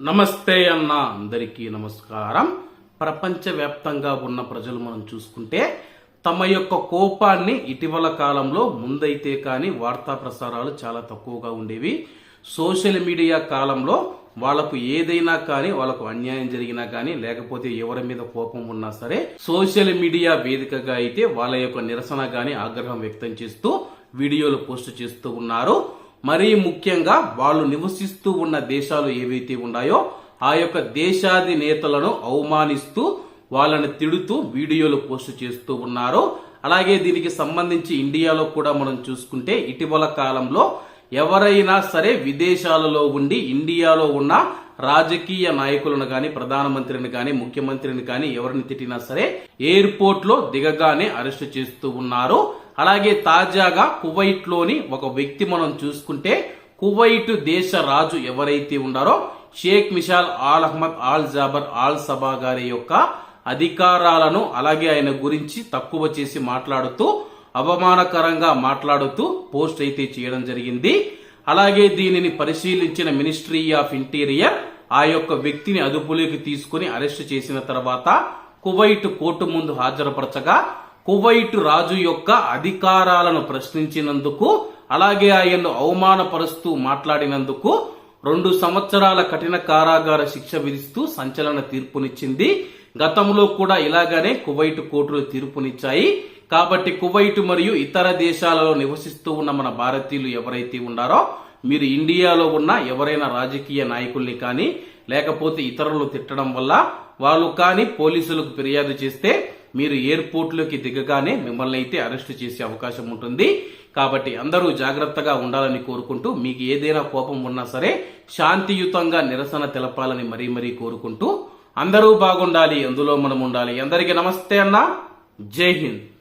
నమస్తే అన్న అందరికీ నమస్కారం. ప్రపంచవ్యాప్తంగా ఉన్న ప్రజలు మనం చూసుకుంటే తమ యొక్క కోపాన్ని ఇటీవల కాలంలో ముందైతే కానీ వార్తా ప్రసారాలు చాలా తక్కువగా ఉండేవి. సోషల్ మీడియా కాలంలో వాళ్ళకు ఏదైనా కానీ వాళ్ళకు అన్యాయం జరిగినా కానీ లేకపోతే ఎవరి మీద కోపం ఉన్నా సరే సోషల్ మీడియా వేదికగా అయితే వాళ్ళ యొక్క నిరసన కానీ ఆగ్రహం వ్యక్తం చేస్తూ వీడియోలు పోస్ట్ చేస్తూ ఉన్నారు. మరీ ముఖ్యంగా వాళ్ళు నివసిస్తూ ఉన్న దేశాలు ఏవైతే ఉన్నాయో ఆ యొక్క దేశాది నేతలను అవమానిస్తూ వాళ్ళని తిడుతూ వీడియోలు పోస్ట్ చేస్తూ ఉన్నారు అలాగే దీనికి సంబంధించి ఇండియాలో కూడా మనం చూసుకుంటే ఇటీవల కాలంలో ఎవరైనా సరే విదేశాలలో ఉండి ఇండియాలో ఉన్న రాజకీయ నాయకులను కానీ ప్రధానమంత్రిని కానీ ముఖ్యమంత్రిని కానీ ఎవరిని తిట్టినా సరే ఎయిర్పోర్ట్లో దిగగానే అరెస్ట్ చేస్తూ ఉన్నారు అలాగే తాజాగా కువైట్లోని ఒక వ్యక్తి మనం చూసుకుంటే కువైట్ దేశ రాజు ఎవరైతే ఉన్నారో Sheikh Mishal Al Ahmad Al Jaber Al Sabah గారి యొక్క అధికారాలను అలాగే ఆయన గురించి తక్కువ చేసి మాట్లాడుతూ అవమానకరంగా మాట్లాడుతూ పోస్ట్ అయితే చేయడం జరిగింది. అలాగే దీనిని పరిశీలించిన మినిస్ట్రీ ఆఫ్ ఇంటీరియర్ ఆ యొక్క వ్యక్తిని అదుపులోకి తీసుకుని అరెస్ట్ చేసిన తర్వాత కువైట్ కోర్టు ముందు హాజరుపరచగా కువైట్ రాజు యొక్క అధికారాలను ప్రశ్నించినందుకు అలాగే ఆయన్ను అవమానపరుస్తూ మాట్లాడినందుకు రెండు సంవత్సరాల కఠిన కారాగార శిక్ష విధిస్తూ సంచలన తీర్పునిచ్చింది. గతంలో కూడా ఇలాగనే కువైట్ కోర్టులు తీర్పునిచ్చాయి. కాబట్టి కువైట్ మరియు ఇతర దేశాలలో నివసిస్తూ ఉన్న మన భారతీయులు ఎవరైతే ఉన్నారో మీరు ఇండియాలో ఉన్న ఎవరైనా రాజకీయ నాయకుల్ని కానీ లేకపోతే ఇతరులు తిట్టడం వల్ల వాళ్ళు కానీ పోలీసులకు ఫిర్యాదు చేస్తే మీరు ఎయిర్పోర్ట్లోకి దిగగానే మిమ్మల్ని అయితే అరెస్ట్ చేసే అవకాశం ఉంటుంది. కాబట్టి అందరూ జాగ్రత్తగా ఉండాలని కోరుకుంటూ మీకు ఏదైనా కోపం ఉన్నా సరే శాంతియుతంగా నిరసన తెలపాలని మరీ మరీ కోరుకుంటూ అందరూ బాగుండాలి అందులో మనం ఉండాలి. అందరికీ నమస్తే అన్న. జై హింద్.